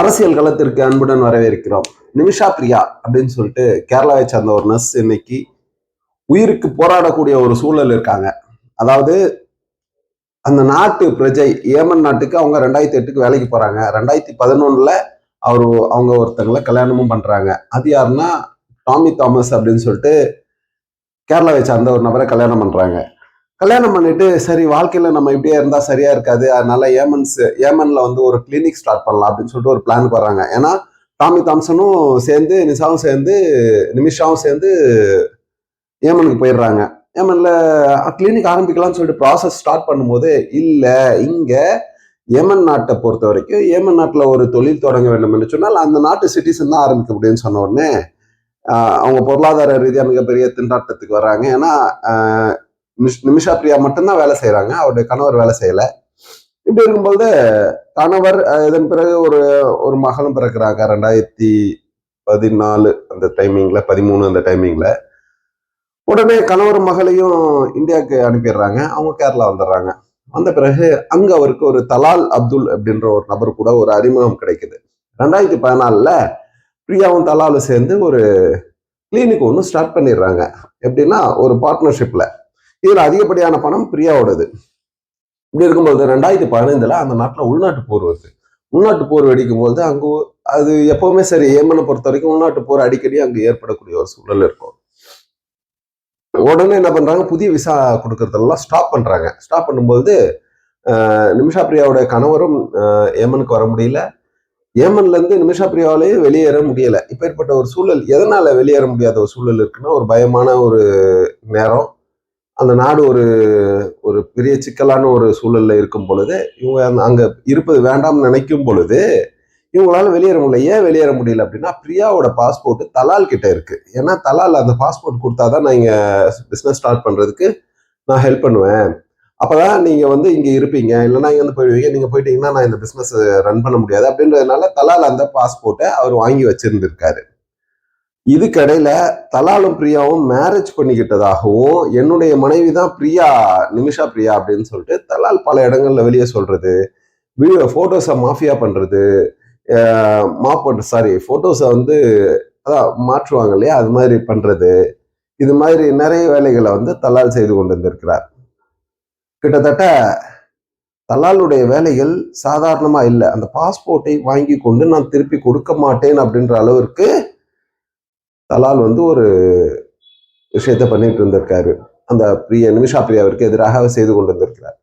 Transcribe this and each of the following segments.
அரசியல் களத்திற்கு அன்புடன் வரவேற்கிறோம். நிமிஷா பிரியா அப்படின்னு சொல்லிட்டு கேரளாவை சேர்ந்த ஒரு நர்ஸ் இன்னைக்கு உயிருக்கு போராடக்கூடிய ஒரு சூழல் இருக்காங்க. அதாவது அந்த நாட்டு பிரஜை ஏமன் நாட்டுக்கு அவங்க ரெண்டாயிரத்தி எட்டுக்கு வேலைக்கு போறாங்க. ரெண்டாயிரத்தி பதினொன்னுல அவர் அவங்க ஒருத்தங்களை கல்யாணமும் பண்றாங்க. அது யாருன்னா டாமி தாமஸ் அப்படின்னு சொல்லிட்டு கேரளாவை சார்ந்த ஒரு நபரை கல்யாணம் பண்றாங்க. கல்யாணம் பண்ணிட்டு சரி வாழ்க்கையில நம்ம இப்படியே இருந்தா சரியா இருக்காது. அதனால ஏமன்ஸ் ஏமன்ல வந்து ஒரு கிளினிக் ஸ்டார்ட் பண்ணலாம் அப்படின்னு சொல்லிட்டு ஒரு பிளானுக்கு வராங்க. ஏன்னா டாமி தாம்சனும் சேர்ந்து நிஷாவும் சேர்ந்து நிமிஷாவும் சேர்ந்து ஏமனுக்கு போயிடுறாங்க. ஏமன்ல கிளினிக் ஆரம்பிக்கலாம்னு சொல்லிட்டு ப்ராசஸ் ஸ்டார்ட் பண்ணும்போது இல்லை இங்க ஏமன் நாட்டை பொறுத்த வரைக்கும் ஏமன் நாட்டில் ஒரு தொழில் தொடங்க வேண்டும் என்று சொன்னால் அந்த நாட்டு சிட்டிசன் தான் ஆரம்பிக்க முடியும்னு சொன்ன உடனே அவங்க பொருளாதார ரீதியாக மிகப்பெரிய திண்டாட்டத்துக்கு வர்றாங்க ஏன்னா நிமிஷா பிரியா மட்டும்தான் வேலை செய்கிறாங்க அவருடைய கணவர் வேலை செய்யலை. இப்படி இருக்கும்போது கணவர் இதன் பிறகு ஒரு ஒரு மகளும் பிறக்கிறாங்க. ரெண்டாயிரத்தி பதினாலு அந்த டைமிங்ல பதிமூணு அந்த டைமிங்ல உடனே கணவர் மகளையும் இந்தியாவுக்கு அனுப்பிடுறாங்க. அவங்க கேரளா வந்துடுறாங்க. வந்த பிறகு அங்க அவருக்கு ஒரு தலால் அப்துல் அப்படின்ற ஒரு நபர் கூட ஒரு அறிமுகம் கிடைக்குது. ரெண்டாயிரத்தி பதினாலுல பிரியாவும் தலாலும் சேர்ந்து ஒரு கிளினிக் ஒன்று ஸ்டார்ட் பண்ணிடுறாங்க. எப்படின்னா ஒரு பார்ட்னர்ஷிப்ல இதில் அதிகப்படியான பணம் பிரியாவோடது. இப்படி இருக்கும்போது ரெண்டாயிரத்தி பதினைந்தில் அந்த நாட்டில் உள்நாட்டு போர் வருது. உள்நாட்டு போர் வெடிக்கும் போது அங்கே அது எப்பவுமே சரி ஏமனை பொறுத்த வரைக்கும் உள்நாட்டு போர் அடிக்கடி அங்கே ஏற்படக்கூடிய ஒரு சூழல் இருக்கும். உடனே என்ன பண்ணுறாங்க புதிய விசா கொடுக்கறதெல்லாம் ஸ்டாப் பண்ணுறாங்க ஸ்டாப் பண்ணும்போது நிமிஷா பிரியாவோட கணவரும் ஏமனுக்கு வர முடியல. ஏமன்லேருந்து நிமிஷா பிரியாவிலேயே வெளியேற முடியலை. இப்பேற்பட்ட ஒரு சூழல் எதனால் வெளியேற முடியாத ஒரு சூழல் இருக்குன்னா ஒரு பயமான ஒரு நேரம் அந்த நாடு ஒரு ஒரு பெரிய சிக்கலான ஒரு சூழல்ல இருக்கும் பொழுது இவங்க அங்கே அங்க இருப்பது வேண்டாம்னு நினைக்கும் பொழுது இவங்களால வெளியேற முடியல. ஏன் வெளியேற முடியல அப்படின்னா பிரியாவோட பாஸ்போர்ட் தலால் கிட்ட இருக்கு. ஏன்னா தலால் அந்த பாஸ்போர்ட் கொடுத்தா தான் நான் இங்கே பிஸ்னஸ் ஸ்டார்ட் பண்றதுக்கு நான் ஹெல்ப் பண்ணுவேன். அப்போதான் நீங்க வந்து இங்க இருப்பீங்க. இல்லைன்னா இங்கே வந்து போயிடுவீங்க. நீங்க போயிட்டீங்கன்னா நான் இந்த பிஸ்னஸ் ரன் பண்ண முடியாது. அப்படின்றதுனால தலால் அந்த பாஸ்போர்ட்டை அவர் வாங்கி வச்சிருந்திருக்காரு. இதுக்கடையில தலாலும் பிரியாவும் மேரேஜ் பண்ணிக்கிட்டதாகவும் என்னுடைய மனைவி தான் பிரியா நிமிஷா பிரியா அப்படின்னு சொல்லிட்டு தலால் பல இடங்கள்ல வெளியே சொல்றது வீடியோ போட்டோஸை மாஃபியா பண்றது மாப்போட்டு சாரி போட்டோஸை வந்து அதான் மாற்றுவாங்க இல்லையா? அது மாதிரி பண்றது. இது மாதிரி நிறைய வேலைகளை வந்து தலால் செய்து கொண்டு வந்திருக்கிறார் கிட்டத்தட்ட தலாலுடைய வேலைகள் சாதாரணமா இல்லை. அந்த பாஸ்போர்ட்டை வாங்கி கொண்டு நான் திருப்பி கொடுக்க மாட்டேன் அப்படின்ற அளவிற்கு தலால் வந்து ஒரு விஷயத்தை பண்ணிட்டு இருந்திருக்காரு. அந்த பிரிய நிமிஷா பிரியாவிற்கு எதிராக செய்து கொண்டு வந்திருக்கிறார்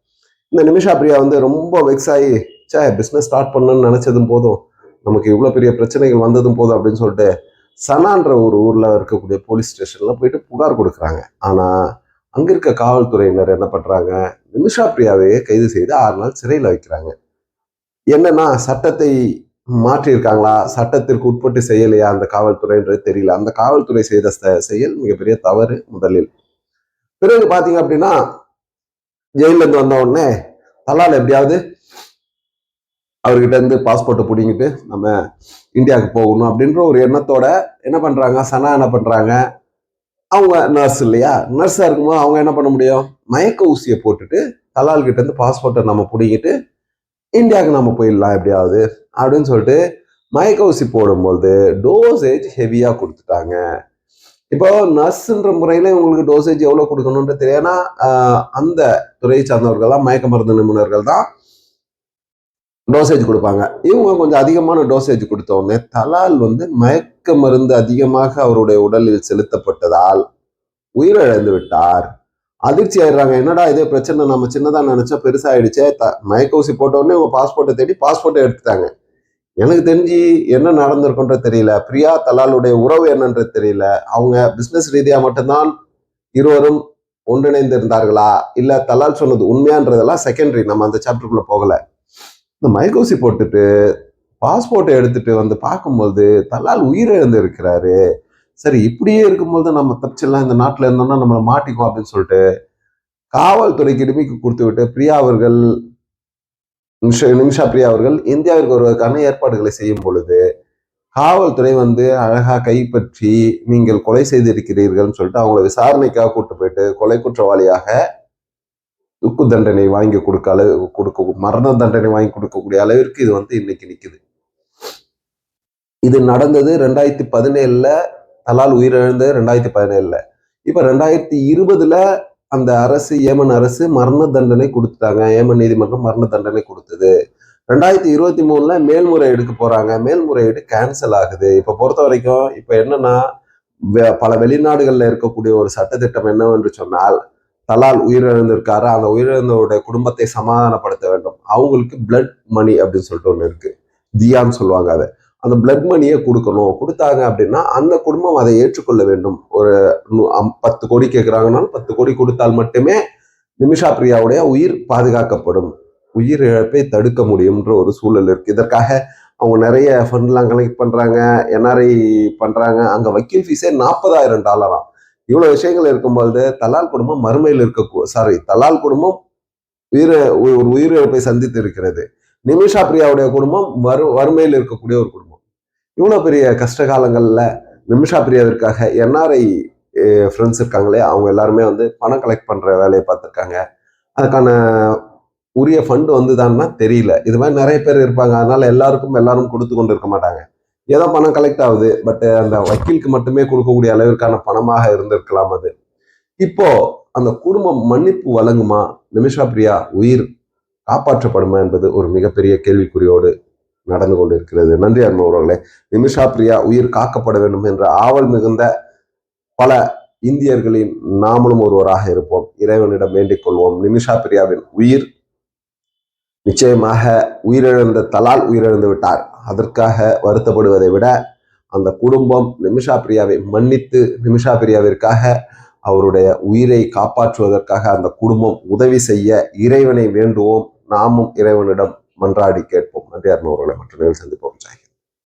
இந்த நிமிஷா பிரியா வந்து ரொம்ப வெக்ஸ் ஆகி சே பிஸ்னஸ் ஸ்டார்ட் பண்ணணும்னு நினைச்சதும் போதும் நமக்கு இவ்வளோ பெரிய பிரச்சனைகள் வந்ததும் போதும் அப்படின்னு சொல்லிட்டு சனான்ற ஒரு ஊரில் இருக்கக்கூடிய போலீஸ் ஸ்டேஷன்ல போயிட்டு புகார் கொடுக்குறாங்க. ஆனால் அங்கே இருக்க காவல்துறையினர் என்ன பண்ணுறாங்க நிமிஷா பிரியாவையே கைது செய்து ஆறு நாள் சிறையில் வைக்கிறாங்க. என்னன்னா சட்டத்தை மாற்றியிருக்காங்களா? சட்டத்திற்கு உட்பட்டு செய்யலையா அந்த காவல்துறைன்றது தெரியல. அந்த காவல்துறை செய்த செயல் மிகப்பெரிய தவறு முதலில். பிறகு பாத்தீங்க அப்படின்னா ஜெயிலிருந்து வந்த உடனே தலால் எப்படியாவது அவர்கிட்ட இருந்து பாஸ்போர்ட்டை பிடிங்கிட்டு நம்ம இந்தியாவுக்கு போகணும் அப்படின்ற ஒரு எண்ணத்தோட என்ன பண்றாங்க? சனா என்ன பண்றாங்க? அவங்க நர்ஸ் இல்லையா? நர்ஸா இருக்கும்போது அவங்க என்ன பண்ண முடியும்? மயக்க ஊசியை போட்டுட்டு தலால் கிட்ட இருந்து பாஸ்போர்ட்டை நம்ம பிடிங்கிட்டு இந்தியாவுக்கு நம்ம போயிடலாம் எப்படியாவது அப்படின்னு சொல்லிட்டு மயக்க ஊசி போடும்போது டோசேஜ் ஹெவியாக கொடுத்துட்டாங்க. இப்போ நர்ஸுன்ற முறையில் உங்களுக்கு டோசேஜ் எவ்வளோ கொடுக்கணுன்ற தெரியும் ஏன்னா அந்த துறையை சார்ந்தவர்கள் தான் மயக்க மருந்து நிபுணர்கள் தான் டோசேஜ் கொடுப்பாங்க. இவங்க கொஞ்சம் அதிகமான டோசேஜ் கொடுத்த உடனே தலால் வந்து மயக்க மருந்து அதிகமாக அவருடைய உடலில் செலுத்தப்பட்டதால் உயிரிழந்து விட்டார். அதிர்ச்சி ஆயிடுறாங்க. என்னடா இதே பிரச்சனை? நம்ம சின்னதாக நினச்சா பெருசாயிடுச்சே. த- மயக்க ஊசி உங்கள் பாஸ்போர்ட்டை தேடி பாஸ்போர்ட்டை எடுத்துட்டாங்க. எனக்கு தெரிஞ்சு என்ன நடந்திருக்குன்றது தெரியல. பிரியா தலாலுடைய உறவு என்னன்றது தெரியல. அவங்க பிஸ்னஸ் ரீதியாக மட்டும்தான் இருவரும் ஒன்றிணைந்து இருந்தார்களா இல்லை தலால் சொன்னது உண்மையான்றதெல்லாம் செகண்டரி நம்ம அந்த சாப்டருக்குள்ளே போகலை. இந்த மயக்க போட்டுட்டு பாஸ்போர்ட்டை எடுத்துட்டு வந்து பார்க்கும்போது தலால் உயிரிழந்து இருக்கிறாரு சரி இப்படியே இருக்கும்போது நம்ம தப்பிச்சிடலாம் இந்த நாட்டில் இருந்தோம்னா நம்மளை மாட்டிக்கும் அப்படின்னு சொல்லிட்டு காவல்துறைக்கு டிமிக்கு கொடுத்து விட்டு பிரியா அவர்கள் நிமிஷா நிமிஷா பிரியா அவர்கள் இந்தியாவிற்கு வருவதற்கான ஏற்பாடுகளை செய்யும் பொழுது காவல்துறை வந்து அழகா கைப்பற்றி நீங்கள் கொலை செய்திருக்கிறீர்கள்னு சொல்லிட்டு அவங்கள விசாரணைக்காக கூட்டு போயிட்டு கொலை குற்றவாளியாக துக்கு தண்டனை வாங்கி கொடுக்க அளவு கொடுக்க மரண தண்டனை வாங்கி கொடுக்கக்கூடிய அளவிற்கு இது வந்து இன்னைக்கு நிக்குது. இது நடந்தது ரெண்டாயிரத்தி பதினேழுல தலால் உயிரிழந்து ரெண்டாயிரத்தி பதினேழுல. இப்போ ரெண்டாயிரத்தி இருபதுல அந்த அரசு ஏமன் அரசு மரண தண்டனை கொடுத்துட்டாங்க. ஏமன் நீதிமன்றம் மரண தண்டனை கொடுத்தது. ரெண்டாயிரத்தி இருபத்தி மூணுல மேல்முறையீடுக்கு போறாங்க. மேல்முறையீடு கேன்சல் ஆகுது. இப்போ பொறுத்த வரைக்கும் இப்போ என்னன்னா பல வெளிநாடுகளில் இருக்கக்கூடிய ஒரு சட்டத்திட்டம் என்னவென்று சொன்னால் தலால் உயிரிழந்திருக்காரு. அந்த உயிரிழந்தவருடைய குடும்பத்தை சமாதானப்படுத்த வேண்டும். அவங்களுக்கு பிளட் மணி அப்படின்னு சொல்லிட்டு ஒன்று இருக்கு. தியான்னு சொல்லுவாங்க அதை. அந்த பிளட் மணியை கொடுக்கணும். கொடுத்தாங்க அப்படின்னா அந்த குடும்பம் அதை ஏற்றுக்கொள்ள வேண்டும். ஒரு பத்து கோடி கேட்குறாங்கனாலும் பத்து கோடி கொடுத்தால் மட்டுமே நிமிஷா பிரியாவுடைய உயிர் பாதுகாக்கப்படும். உயிர் இழப்பை தடுக்க முடியும்ன்ற ஒரு சூழல் இருக்குது இதற்காக அவங்க நிறைய ஃபண்ட்லாம் கலெக்ட் பண்ணுறாங்க என்ஆர்ஐ பண்ணுறாங்க அங்கே வக்கீல் ஃபீஸே நாற்பதாயிரம் டாலராம் இவ்வளோ விஷயங்கள் இருக்கும்போது தலால் குடும்பம் மறுமையில் இருக்க சாரி தலால் குடும்பம் உயிர ஒரு உயிரிழப்பை சந்தித்து இருக்கிறது. நிமிஷா பிரியாவுடைய குடும்பம் வறு வறுமையில் இருக்கக்கூடிய ஒரு குடும்பம். இவ்வளோ பெரிய கஷ்ட காலங்களில் நிமிஷா பிரியாவிற்காக என்ஆர்ஐ ஃப்ரெண்ட்ஸ் இருக்காங்களே அவங்க எல்லாருமே வந்து பணம் கலெக்ட் பண்ணுற வேலையை பார்த்துருக்காங்க. அதுக்கான உரிய ஃபண்டு வந்துதான்னா தெரியல. இது மாதிரி நிறைய பேர் இருப்பாங்க. அதனால எல்லாருக்கும் எல்லாரும் கொடுத்து கொண்டு இருக்க மாட்டாங்க. ஏதோ பணம் கலெக்ட் ஆகுது பட் அந்த வக்கீலுக்கு மட்டுமே கொடுக்கக்கூடிய அளவிற்கான பணமாக இருந்திருக்கலாம் அது. இப்போ அந்த குடும்பம் மன்னிப்பு வழங்குமா? நிமிஷா பிரியா உயிர் காப்பாற்றப்படுமா என்பது ஒரு மிகப்பெரிய கேள்விக்குறியோடு நடந்து கொண்டிருக்கிறது. நன்றி அன்பவர்களே நிமிஷா பிரியா உயிர் காக்கப்பட வேண்டும் என்ற ஆவல் மிகுந்த பல இந்தியர்களின் நாமளும் ஒருவராக இருப்போம். இறைவனிடம் வேண்டிக் கொள்வோம். நிமிஷா பிரியாவின் உயிர் நிச்சயமாக உயிரிழந்த தலால் உயிரிழந்து விட்டார். அதற்காக வருத்தப்படுவதை விட அந்த குடும்பம் நிமிஷா பிரியாவை மன்னித்து நிமிஷா பிரியாவிற்காக அவருடைய உயிரை காப்பாற்றுவதற்காக அந்த குடும்பம் உதவி செய்ய இறைவனை வேண்டுவோம். நாமும் இறைவனிடம் மன்றாடி கேட்போம். நன்றி அறுநூறு மற்ற நிகழ்ச்சி சந்திப்போம். ஜாய்